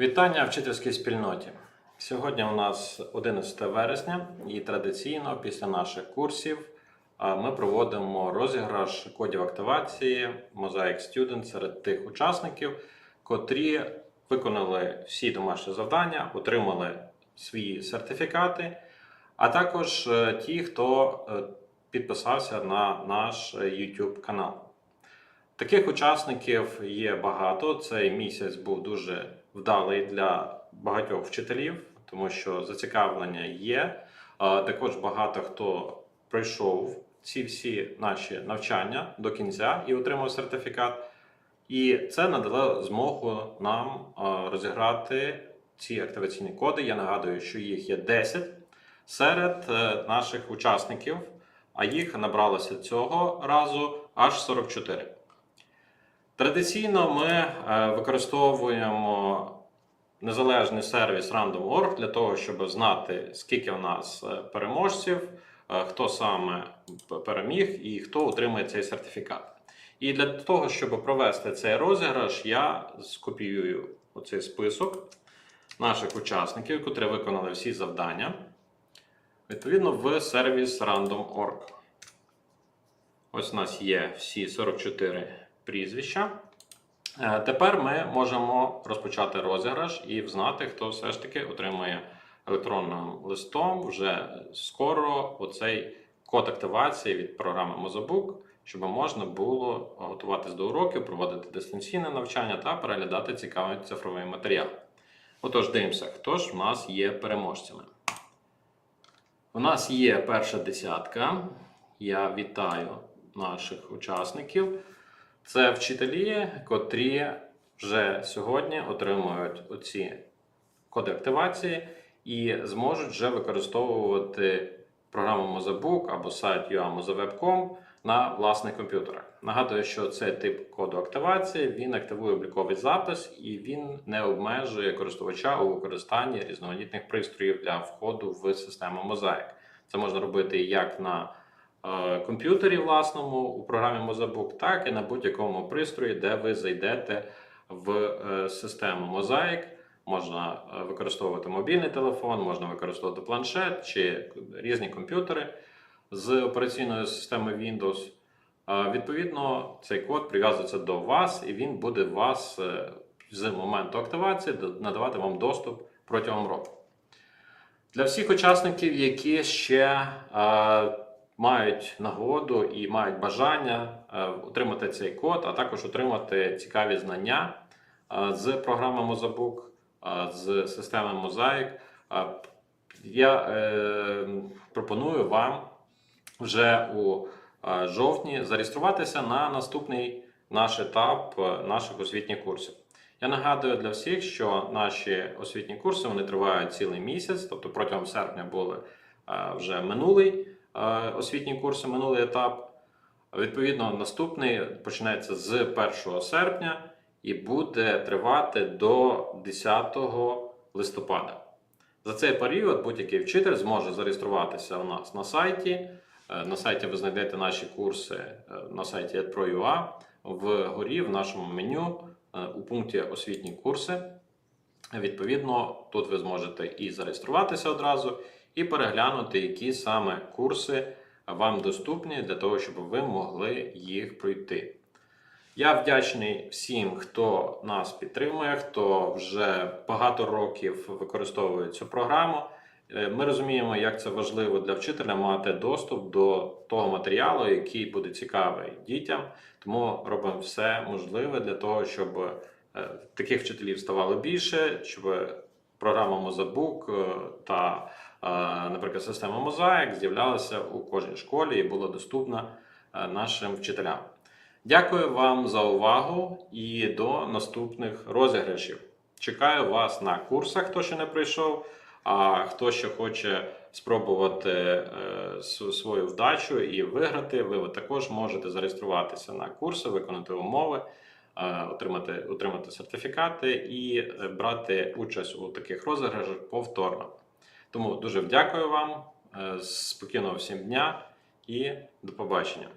Вітання вчительській спільноті. Сьогодні у нас 11 вересня, і традиційно після наших курсів ми проводимо розіграш кодів активації Mosaic Student серед тих учасників, котрі виконали всі домашні завдання, отримали свої сертифікати, а також е, ті, хто е, підписався на наш е, YouTube канал. Таких учасників є багато. Цей місяць був дуже вдалий для багатьох вчителів, тому що зацікавлення є. Також багато хто пройшов ці всі наші навчання до кінця і отримав сертифікат. І це надало змогу нам розіграти ці активаційні коди. Я нагадую, що їх є 10 серед е, наших учасників, а їх набралося цього разу аж 44. Традиційно ми е, використовуємо незалежний сервіс Random.org для того, щоб знати, скільки в нас е, переможців, е, хто саме переміг і хто отримує цей сертифікат. І для того, щоб провести цей розіграш, я скопіюю оцей список наших учасників, котрі виконали всі завдання, відповідно в сервіс Random.org. Ось у нас є всі 44 прізвища. Е, Тепер ми можемо розпочати розіграш і взнати, хто все ж таки отримує електронним листом вже скоро оцей код активації від програми Mozabook, щоб можна було готуватись до уроків, проводити дистанційне навчання та переглядати цікавий цифровий матеріал. Отож, дивимося, хто ж в нас є переможцями. У нас є перша десятка. Я вітаю наших учасників. Це вчителі, котрі вже сьогодні отримують оці коди активації і зможуть вже використовувати програму Mozabook або сайт UA на власних комп'ютерах. Нагадую, що цей тип коду активації він активує обліковий запис і він не обмежує користувача у використанні різноманітних пристроїв для входу в систему Mosaic. Це можна робити як на комп'ютері власному у програмі Mozabook, так і на будь-якому пристрої, де ви зайдете в е, систему Mosaic. Можна е, використовувати мобільний телефон, можна використовувати планшет чи різні комп'ютери з операційною системою Windows. Е, Відповідно, цей код прив'язується до вас, і він буде вас е, з моменту активації надавати вам доступ протягом року. Для всіх учасників, які ще е, мають нагоду і мають бажання е, отримати цей код, а також отримати цікаві знання е, з програми Mozabook, е, з системи е, я пропоную вам вже у жовтні зареєструватися на наступний наш етап наших освітніх курсів. Я нагадую для всіх, що наші освітні курси вони тривають цілий місяць, тобто протягом серпня були вже минулий освітні курси, минулий етап. Відповідно, наступний починається з 1 серпня і буде тривати до 10 листопада. За цей період будь-який вчитель зможе зареєструватися у нас на сайті. Е, На сайті ви знайдете наші курси е, на сайті EdPro.ua. Вгорі в нашому меню е, у пункті освітні курси. Відповідно, тут ви зможете і зареєструватися одразу, і переглянути, які саме курси вам доступні для того, щоб ви могли їх пройти. Я вдячний всім, хто нас підтримує, хто вже багато років використовує цю програму. Е, Ми розуміємо, як це важливо для вчителя мати доступ до того матеріалу, який буде цікавий дітям. Тому робимо все можливе для того, щоб е, таких вчителів ставало більше, щоб програма Mozabook е, та, е, наприклад, система Mosaic з'являлася у кожній школі і була доступна е, нашим вчителям. Дякую вам за увагу і до наступних розіграшів. Чекаю вас на курсах, хто ще не прийшов. А хто ще хоче спробувати свою вдачу і виграти, ви також можете зареєструватися на курси, виконати умови, отримати, отримати сертифікати і е, брати участь у таких розіграшах повторно. Тому дуже дякую вам, е, спокійного всім дня і до побачення.